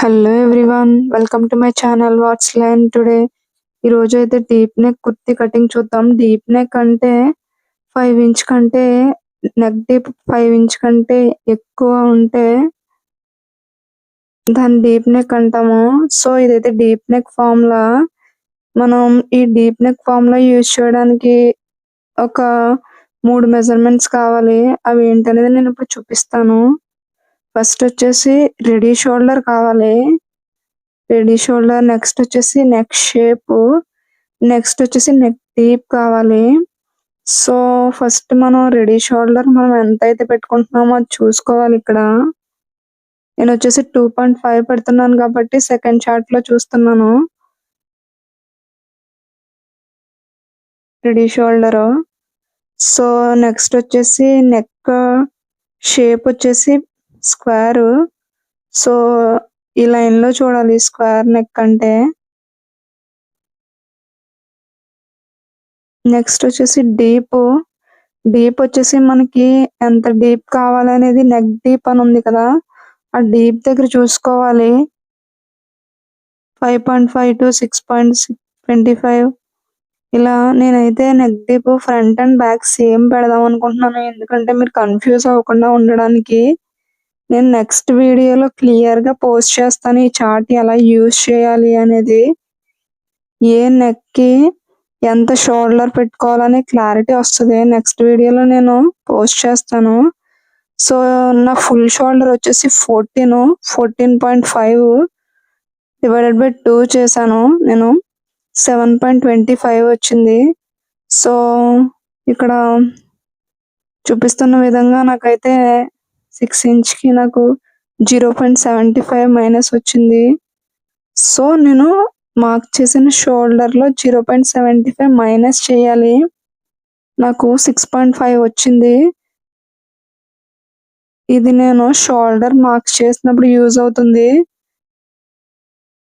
Hello everyone welcome to my channel what's line today ఈ రోజు అయితే డీప్ నెక్ కుర్తి కటింగ్ చూద్దాం. డీప్ నెక్ అంటే ఫైవ్ ఇంచ్ కంటే నెక్ డీప్ ఫైవ్ ఇంచ్ కంటే ఎక్కువ ఉంటే దాన్ని డీప్ నెక్ అంటాము. సో ఇదైతే డీప్ నెక్ ఫామ్ లా. మనం ఈ డీప్ నెక్ ఫామ్ యూజ్ చేయడానికి ఒక మూడు మెజర్మెంట్స్ కావాలి. అవి ఏంటనేది నేను ఇప్పుడు చూపిస్తాను. ఫస్ట్ వచ్చేసి రెడీ షోల్డర్ కావాలి. రెడీ షోల్డర్ నెక్స్ట్ వచ్చేసి నెక్ షేప్. నెక్స్ట్ వచ్చేసి నెక్ డీప్ కావాలి. సో ఫస్ట్ మనం రెడీ షోల్డర్ మనం ఎంత అయితే పెట్టుకుంటున్నామో అది చూసుకోవాలి ఇక్కడ. నేను వచ్చేసి టూ పాయింట్ ఫైవ్ పెడుతున్నాను కాబట్టి సెకండ్ చార్ట్లో చూస్తున్నాను. Ready shoulder. సో నెక్స్ట్ వచ్చేసి నెక్ షేప్ వచ్చేసి స్క్వేర్. సో ఈ లైన్లో చూడాలి. స్క్వేర్ నెక్ అంటే నెక్స్ట్ వచ్చేసి డీప్. డీప్ వచ్చేసి మనకి ఎంత డీప్ కావాలనేది నెక్ డీప్ అని ఉంది కదా. ఆ డీప్ దగ్గర చూసుకోవాలి. Five point five to six point twenty five. ఇలా నేనైతే neck deep front and back same పెడదాం అనుకుంటున్నాను. ఎందుకంటే మీరు కన్ఫ్యూజ్ అవ్వకుండా ఉండడానికి నేను నెక్స్ట్ వీడియోలో క్లియర్గా పోస్ట్ చేస్తాను ఈ చార్ట్ ఎలా యూజ్ చేయాలి అనేది. ఏ నెక్కి ఎంత షోల్డర్ పెట్టుకోవాలని క్లారిటీ వస్తుంది. నెక్స్ట్ వీడియోలో నేను పోస్ట్ చేస్తాను. సో నా ఫుల్ షోల్డర్ వచ్చేసి fourteen fourteen point five divided by two చేశాను. నేను సెవెన్ పాయింట్ ట్వంటీ ఫైవ్ వచ్చింది. సో ఇక్కడ చూపిస్తున్న విధంగా నాకైతే సిక్స్ ఇంచ్కి నాకు zero point seventy five minus వచ్చింది. సో నేను మార్క్ చేసిన షోల్డర్లో zero point seventy five minus చేయాలి. నాకు సిక్స్ పాయింట్ ఫైవ్ వచ్చింది. ఇది నేను షోల్డర్ మార్క్స్ చేసినప్పుడు యూజ్ అవుతుంది.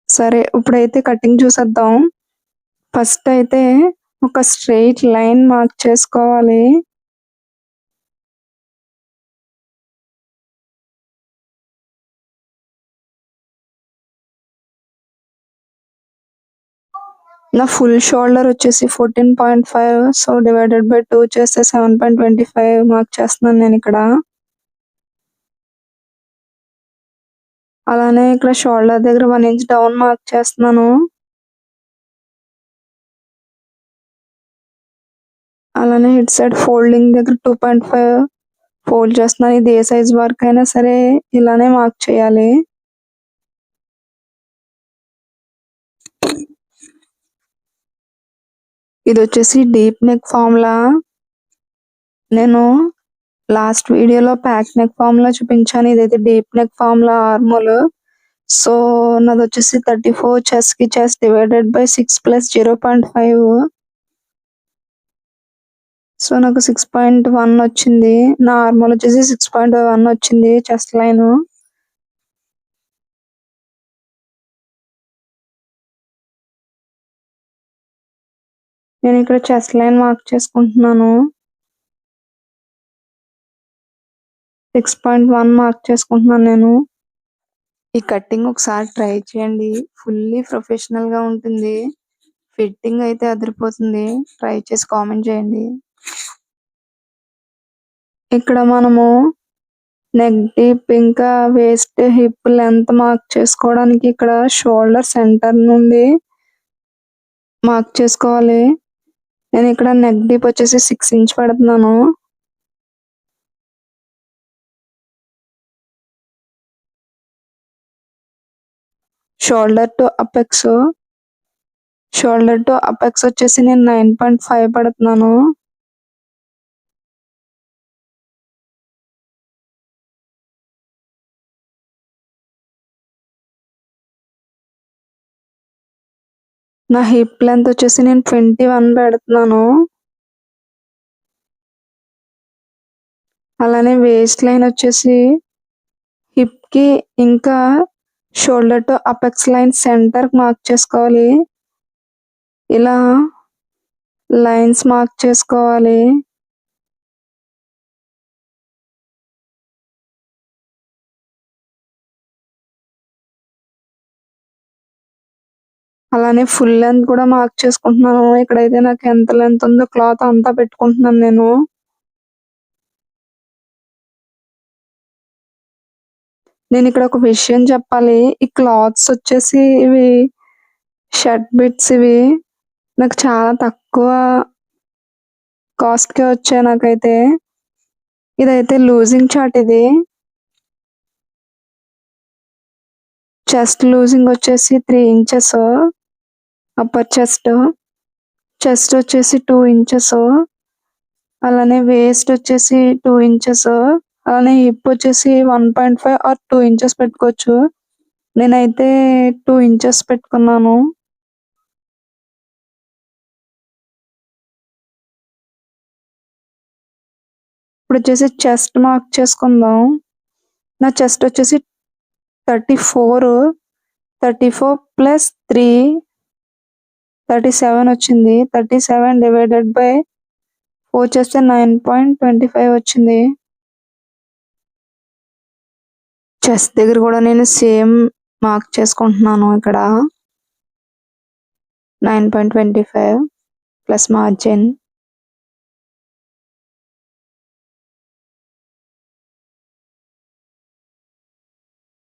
సరే ఇప్పుడైతే కటింగ్ చూసేద్దాం. ఫస్ట్ అయితే ఒక స్ట్రెయిట్ లైన్ మార్క్ చేసుకోవాలి. నా ఫుల్ షోల్డర్ వచ్చేసి fourteen point five so divided by two చేస్తే seven point twenty five mark చేస్తున్నాను నేను ఇక్కడ. అలానే ఇక్కడ షోల్డర్ దగ్గర వన్ ఇంచ్ డౌన్ మార్క్ చేస్తున్నాను. అలానే ఇటు సైడ్ ఫోల్డింగ్ దగ్గర టూ పాయింట్ ఫైవ్ ఫోల్డ్ చేస్తున్నాను. ఇది ఏ సైజ్ వర్క్ అయినా సరే ఇలానే మార్క్ చేయాలి. ఇది వచ్చేసి డీప్ నెక్ ఫార్ములా నేను లాస్ట్ వీడియోలో ప్యాక్ నెక్ ఫార్ములా చూపించాను. ఇదైతే deep neck formula armhole. So నాది వచ్చేసి thirty four చెస్కి chest divided by six plus zero point five. So నాకు సిక్స్ పాయింట్ వన్ వచ్చింది. నా ఆర్మోల్ వచ్చేసి సిక్స్ పాయింట్ వన్ వచ్చింది చెస్ట్ లైన్. నేను ఇక్కడ చెస్ట్ లైన్ మార్క్ చేసుకుంటున్నాను. సిక్స్ పాయింట్ వన్ మార్క్ చేసుకుంటున్నాను నేను. ఈ కట్టింగ్ ఒకసారి ట్రై చేయండి. ఫుల్లీ ప్రొఫెషనల్గా ఉంటుంది. ఫిట్టింగ్ అయితే అదిరిపోతుంది. ట్రై చేసి కామెంట్ చేయండి. ఇక్కడ మనము నెక్ డీప్ ఇంకా వేస్ట్ హిప్ లెంత్ మార్క్ చేసుకోవడానికి ఇక్కడ షోల్డర్ సెంటర్ నుండి మార్క్ చేసుకోవాలి. నేను ఇక్కడ నెక్ డీప్ వచ్చేసి సిక్స్ ఇంచ్ పెడుతున్నాను. Shoulder to apex shoulder to apex వచ్చేసి నేను నైన్ పాయింట్ ఫైవ్ పెడుతున్నాను. నా హిప్ లెంత్ వచ్చేసి నేను ట్వంటీ వన్ పెడుతున్నాను. అలానే వేస్ట్ లైన్ వచ్చేసి హిప్కి ఇంకా shoulder to apex line centre mark చేసుకోవాలి. ఇలా లైన్స్ మార్క్ చేసుకోవాలి. అలానే ఫుల్ లెంత్ కూడా మార్క్ చేసుకుంటున్నాను. ఇక్కడైతే నాకు ఎంత లెంత్ ఉందో క్లాత్ అంతా పెట్టుకుంటున్నాను నేను. నేను ఇక్కడ ఒక విషయం చెప్పాలి. ఈ క్లాత్స్ వచ్చేసి ఇవి షర్ట్ బిట్స్ ఇవి నాకు చాలా తక్కువ కాస్ట్కే వచ్చాయి నాకైతే. ఇదైతే లూజింగ్ చార్ట్ ఇది. చెస్ట్ లూజింగ్ వచ్చేసి three inches upper chest chest వచ్చేసి టూ ఇంచెస్ అలానే వేస్ట్ వచ్చేసి టూ ఇంచెస్ అలానే హిప్ వచ్చేసి one point five or two inches పెట్టుకోవచ్చు. నేనైతే టూ ఇంచెస్ పెట్టుకున్నాను. ఇప్పుడు వచ్చేసి చెస్ట్ మార్క్ చేసుకుందాం. నా చెస్ట్ వచ్చేసి thirty four thirty four plus three thirty seven వచ్చింది. Thirty seven divided by four చేస్తే నైన్ పాయింట్ ట్వంటీ ఫైవ్ వచ్చింది. చెస్ దగ్గర కూడా నేను సేమ్ మార్క్ చేసుకుంటున్నాను ఇక్కడ. Nine point twenty five plus margin.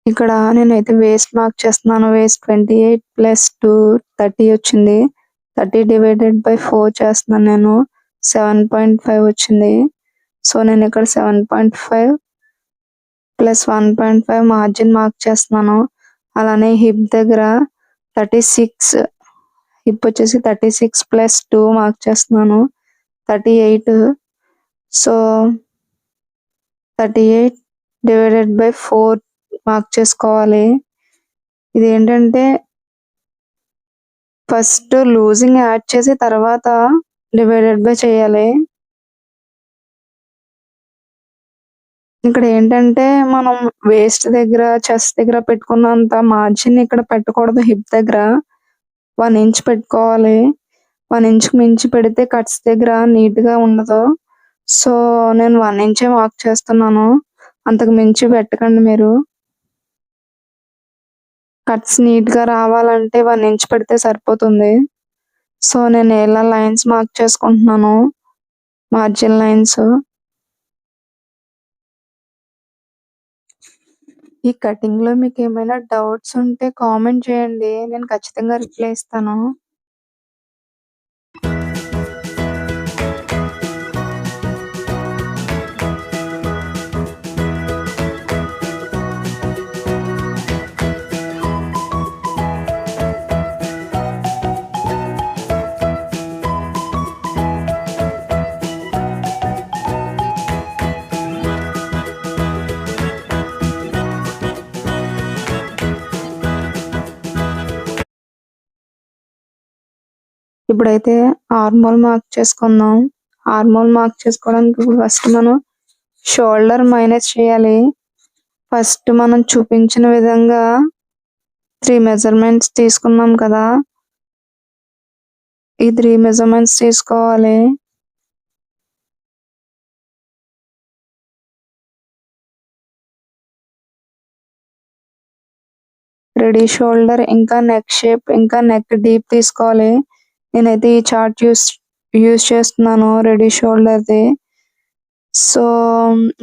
ఇక్కడ నేనైతే వేస్ట్ మార్క్ చేస్తున్నాను. Waist twenty eight plus two thirty వచ్చింది. థర్టీ డివైడెడ్ బై ఫోర్ చేస్తున్నాను నేను. సెవెన్ పాయింట్ ఫైవ్ వచ్చింది. సో నేను ఇక్కడ seven point five plus one point five margin mark చేస్తున్నాను. అలానే హిప్ దగ్గర థర్టీ సిక్స్ హిప్ వచ్చేసి thirty six plus two mark చేస్తున్నాను. Thirty eight so thirty eight divided by four mark చేసుకోవాలి. ఇది ఏంటంటే ఫస్ట్ లూజింగ్ యాడ్ చేసి తర్వాత డివైడెడ్ బై చేయాలి. ఇక్కడ ఏంటంటే మనం వేస్ట్ దగ్గర చెస్ట్ దగ్గర పెట్టుకున్నంత మార్జిన్ ఇక్కడ పెట్టకూడదు హిప్ దగ్గర. వన్ ఇంచ్ పెట్టుకోవాలి. వన్ ఇంచ్ మించి పెడితే కట్స్ దగ్గర నీట్గా ఉండదు. సో నేను వన్ ఇంచే మార్క్ చేస్తున్నాను. అంతకు మించి పెట్టకండి మీరు. కట్స్ నీట్గా రావాలంటే వన్ ఇంచ్ పెడితే సరిపోతుంది. సో నేను ఎలా లైన్స్ మార్క్ చేసుకుంటున్నాను మార్జిన్ లైన్స్. ఈ కటింగ్లో మీకు ఏమైనా డౌట్స్ ఉంటే కామెంట్ చేయండి. నేను ఖచ్చితంగా రిప్లై ఇస్తాను. ఇప్పుడైతే ఆర్మోల్ మార్క్ చేసుకుందాం. ఆర్మోల్ మార్క్ చేసుకోవడానికి ఇప్పుడు ఫస్ట్ మనం షోల్డర్ మైనస్ చేయాలి. ఫస్ట్ మనం చూపించిన విధంగా త్రీ మెజర్మెంట్స్ తీసుకున్నాం కదా. ఈ త్రీ మెజర్మెంట్స్ తీసుకోవాలి. రెడీ షోల్డర్ ఇంకా నెక్ షేప్ ఇంకా నెక్ డీప్ తీసుకోవాలి. నేనైతే ఈ చార్ట్ యూస్ యూస్ చేస్తున్నాను రెడీ షోల్డర్ది. సో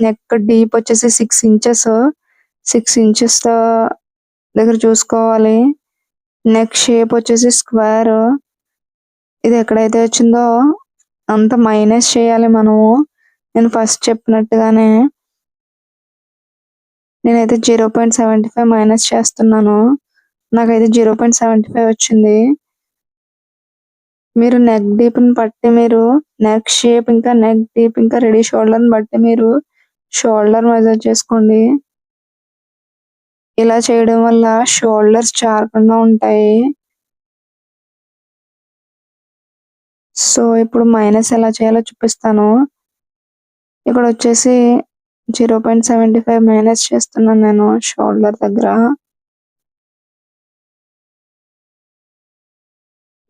నెక్ డీప్ వచ్చేసి సిక్స్ ఇంచెస్ సిక్స్ ఇంచెస్ దగ్గర చూసుకోవాలి. నెక్ షేప్ వచ్చేసి స్క్వేర్. ఇది ఎక్కడైతే వచ్చిందో అంత మైనస్ చేయాలి మనము. నేను ఫస్ట్ చెప్పినట్టుగానే నేనైతే zero point seventy five minus చేస్తున్నాను. నాకైతే జీరో పాయింట్ సెవెంటీ ఫైవ్ వచ్చింది. మీరు నెక్ డీప్ని బట్టి మీరు నెక్ షేప్ ఇంకా నెక్ డీప్ ఇంకా రెడీ షోల్డర్ని బట్టి మీరు షోల్డర్ మెజర్ చేసుకోండి. ఇలా చేయడం వల్ల షోల్డర్స్ జారకుండా ఉంటాయి. సో ఇప్పుడు మైనస్ ఎలా చేయాలో చూపిస్తాను. ఇక్కడ వచ్చేసి zero point seventy five minus చేస్తున్నాను నేను షోల్డర్ దగ్గర.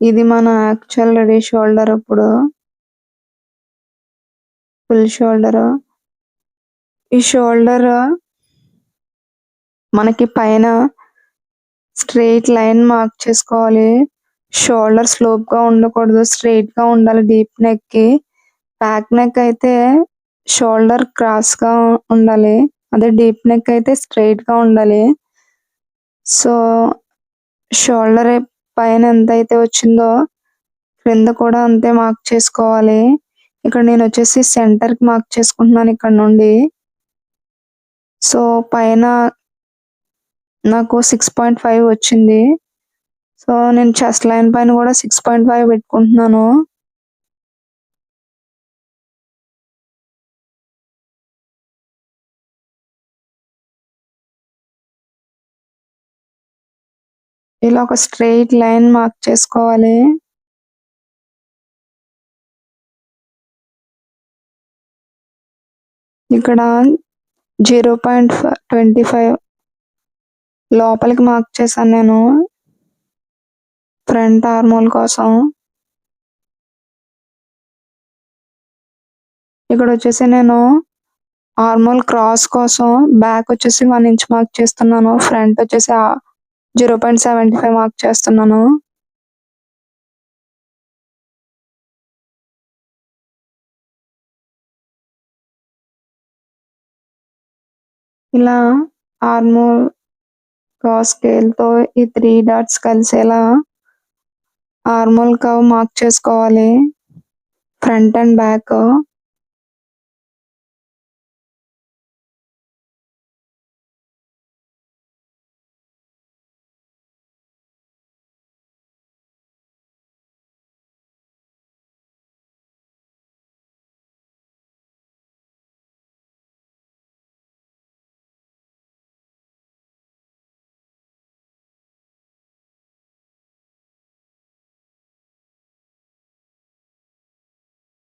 ఇది మన యాక్చువల్ రెడీ షోల్డర్ ఇప్పుడు ఫుల్ షోల్డర్ ఈ షోల్డర్ మనకి పైన స్ట్రెయిట్ లైన్ మార్క్ చేసుకోవాలి. షోల్డర్ స్లోప్గా ఉండకూడదు స్ట్రైట్గా ఉండాలి డీప్ నెక్కి. బ్యాక్ నెక్ అయితే షోల్డర్ క్రాస్గా ఉండాలి. అదే డీప్ నెక్ అయితే స్ట్రైట్గా ఉండాలి. సో షోల్డర్ పైన ఎంత అయితే వచ్చిందో క్రింద కూడా అంతే మార్క్ చేసుకోవాలి. ఇక్కడ నేను వచ్చేసి సెంటర్కి మార్క్ చేసుకుంటున్నాను ఇక్కడ నుండి. సో పైన నాకు సిక్స్ పాయింట్ ఫైవ్ వచ్చింది. సో నేను చెస్ట్ లైన్ పైన కూడా సిక్స్ పాయింట్ ఫైవ్ పెట్టుకుంటున్నాను. ఇలా ఒక స్ట్రెయిట్ లైన్ మార్క్ చేసుకోవాలి. ఇక్కడ జీరో పాయింట్ ట్వంటీ ఫైవ్ లోపలికి మార్క్ చేశాను నేను. ఫ్రంట్ ఆర్మోల్ కోసం. ఇక్కడ వచ్చేసి నేను ఆర్మోల్ క్రాస్ కోసం బ్యాక్ వచ్చేసి వన్ ఇంచ్ మార్క్ చేస్తున్నాను ఫ్రంట్ వచ్చేసి zero point seventy five mark చేస్తున్నాను. ఇలా ఆర్మోల్ క్రాస్తో ఈ త్రీ డాట్స్ కలిసేలా ఆర్మోల్ కవ్ మార్క్ చేసుకోవాలి. ఫ్రంట్ అండ్ బ్యాక్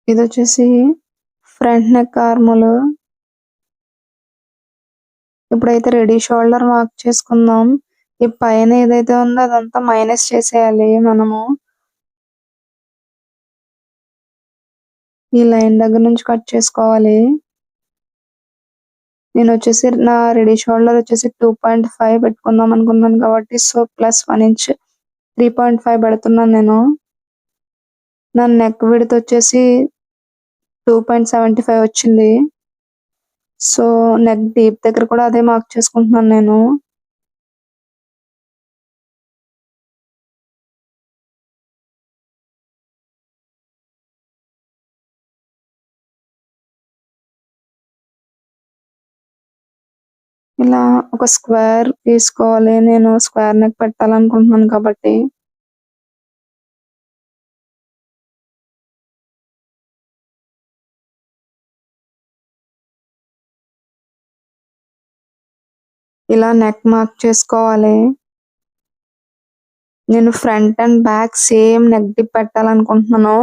ఇది వచ్చేసి ఫ్రంట్ నెక్ ఆర్ములు. ఇప్పుడైతే రెడీ షోల్డర్ మార్క్ చేసుకుందాం. ఈ పైన ఏదైతే ఉందో అదంతా మైనస్ చేసేయాలి మనము. ఈ లైన్ దగ్గర నుంచి కట్ చేసుకోవాలి. నేను వచ్చేసి నా రెడీ షోల్డర్ వచ్చేసి టూ పాయింట్ ఫైవ్ పెట్టుకుందాం అనుకున్నాను కాబట్టి so plus one inch three point five పెడుతున్నాను నేను. నా నెక్ విడత్ వచ్చేసి టూ పాయింట్ సెవెంటీ ఫైవ్ వచ్చింది. సో నెక్ డీప్ దగ్గర కూడా అదే మార్క్ చేసుకుంటున్నాను నేను. ఇలా ఒక స్క్వేర్ తీసుకోవాలి. నేను స్క్వేర్ నెక్ పెట్టాలనుకుంటున్నాను కాబట్టి. ఇలా నెక్ మార్క్ చేసుకోవాలి. నేను front and back same neck deep పెట్టాలనుకుంటున్నాను.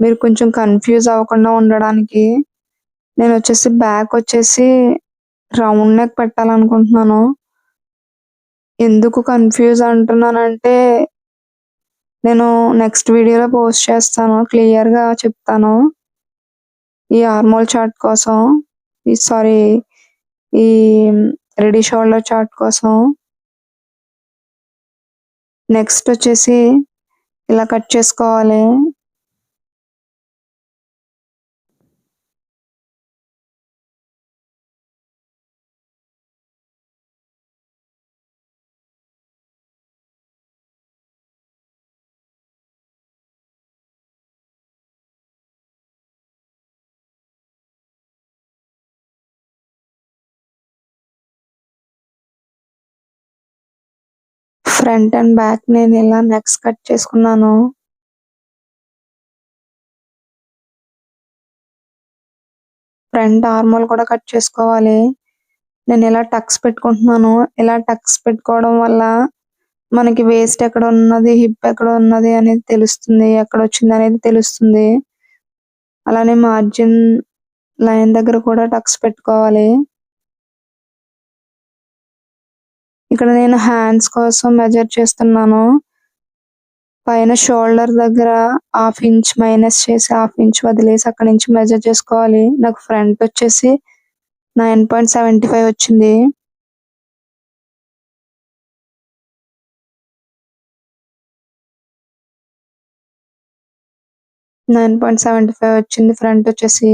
మీరు కొంచెం కన్ఫ్యూజ్ అవ్వకుండా ఉండడానికి. నేను వచ్చేసి బ్యాక్ వచ్చేసి రౌండ్ నెక్ పెట్టాలనుకుంటున్నాను. ఎందుకు కన్ఫ్యూజ్ అంటున్నానంటే నేను నెక్స్ట్ వీడియోలో పోస్ట్ చేస్తాను క్లియర్గా చెప్తాను. ఈ ఆర్మోల్ చార్ట్ కోసం ఈ సారీ ఈ రెడీ షోల్డర్ చార్ట్ కోసం. నెక్స్ట్ వచ్చేసి ఇలా కట్ చేసుకోవాలి. ఫ్రంట్ అండ్ బ్యాక్ నేను ఇలా నెక్స్ కట్ చేసుకున్నాను. ఫ్రంట్ ఆర్మోల్ కూడా కట్ చేసుకోవాలి. నేను ఇలా టక్స్ పెట్టుకుంటున్నాను ఇలా టక్స్ పెట్టుకోవడం వల్ల మనకి వేస్ట్ ఎక్కడ ఉన్నది హిప్ ఎక్కడ ఉన్నది అనేది తెలుస్తుంది ఎక్కడ వచ్చింది అనేది తెలుస్తుంది. అలానే మార్జిన్ లైన్ దగ్గర కూడా టక్స్ పెట్టుకోవాలి. ఇక్కడ నేను హ్యాండ్స్ కోసం మెజర్ చేస్తున్నాను. పైన షోల్డర్ దగ్గర హాఫ్ ఇంచ్ మైనస్ చేసి హాఫ్ ఇంచ్ వదిలేసి అక్కడ నుంచి మెజర్ చేసుకోవాలి. నాకు ఫ్రంట్ వచ్చేసి నైన్ పాయింట్ సెవెంటీ ఫైవ్ వచ్చింది. నైన్ పాయింట్ సెవెంటీ ఫైవ్ వచ్చింది. ఫ్రంట్ వచ్చేసి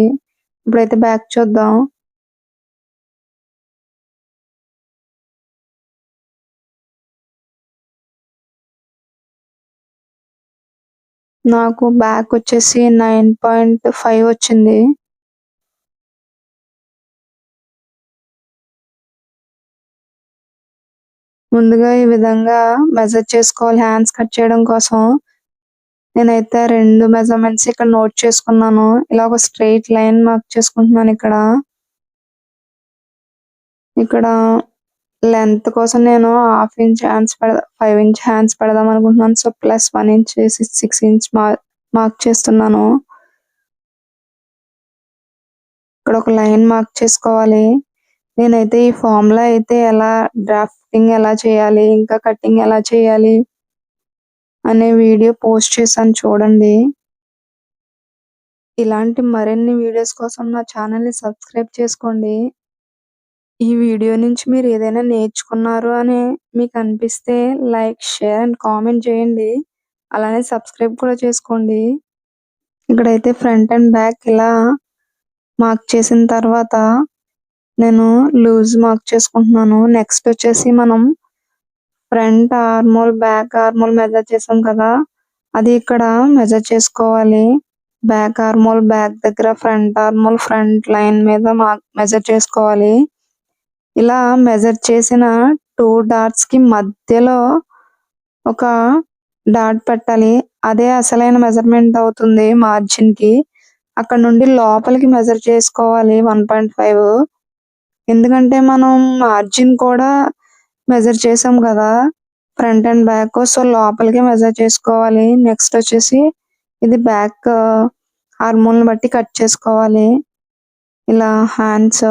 ఇప్పుడైతే బ్యాక్ చూద్దాం. నాకు బ్యాక్ వచ్చేసి నైన్ పాయింట్ ఫైవ్ వచ్చింది. ముందుగా ఈ విధంగా మెజర్ చేసుకోవాలి హ్యాండ్స్ కట్ చేయడం కోసం. నేనైతే రెండు మెజర్మెంట్స్ ఇక్కడ నోట్ చేసుకున్నాను. ఇలా ఒక స్ట్రెయిట్ లైన్ మార్క్ చేసుకుంటున్నాను ఇక్కడ. ఇక్కడ లెంత్ కోసం నేను హాఫ్ ఇంచ్ హ్యాండ్స్ పెడదా ఫైవ్ ఇంచ్ హ్యాండ్స్ పెడదాం అనుకుంటున్నాను. So plus one inch six inch mark చేస్తున్నాను. ఇక్కడ ఒక లైన్ మార్క్ చేసుకోవాలి. నేనైతే ఈ ఫార్ములా అయితే ఎలా డ్రాఫ్టింగ్ ఎలా చేయాలి ఇంకా కటింగ్ ఎలా చేయాలి అనే వీడియో పోస్ట్ చేశాను చూడండి. ఇలాంటి మరిన్ని వీడియోస్ కోసం నా ఛానల్ని సబ్స్క్రైబ్ చేసుకోండి. ఈ వీడియో నుంచి మీరు ఏదైనా నేర్చుకున్నారు అని మీకు అనిపిస్తే లైక్ షేర్ అండ్ కామెంట్ చేయండి. అలానే సబ్స్క్రైబ్ కూడా చేసుకోండి. ఇక్కడైతే ఫ్రంట్ అండ్ బ్యాక్ ఇలా మార్క్ చేసిన తర్వాత నేను లూజ్ మార్క్ చేసుకుంటున్నాను. నెక్స్ట్ వచ్చేసి మనం front armhole back armhole measure చేసాం కదా అది ఇక్కడ మెజర్ చేసుకోవాలి. బ్యాక్ ఆర్మోల్ బ్యాక్ దగ్గర ఫ్రంట్ ఆర్మోల్ ఫ్రంట్ లైన్ మీద మెజర్ చేసుకోవాలి. ఇలా మెజర్ చేసిన టూ డాట్స్కి మధ్యలో ఒక డాట్ పెట్టాలి. అదే అసలైన మెజర్మెంట్ అవుతుంది మార్జిన్కి. అక్కడ నుండి లోపలికి మెజర్ చేసుకోవాలి వన్ పాయింట్ ఫైవ్ ఎందుకంటే మనం మార్జిన్ కూడా మెజర్ చేసాం కదా ఫ్రంట్ అండ్ బ్యాక్ సో లోపలికి మెజర్ చేసుకోవాలి. నెక్స్ట్ వచ్చేసి ఇది బ్యాక్ హార్మోన్ uh, బట్టి కట్ చేసుకోవాలి. ఇలా హ్యాండ్స్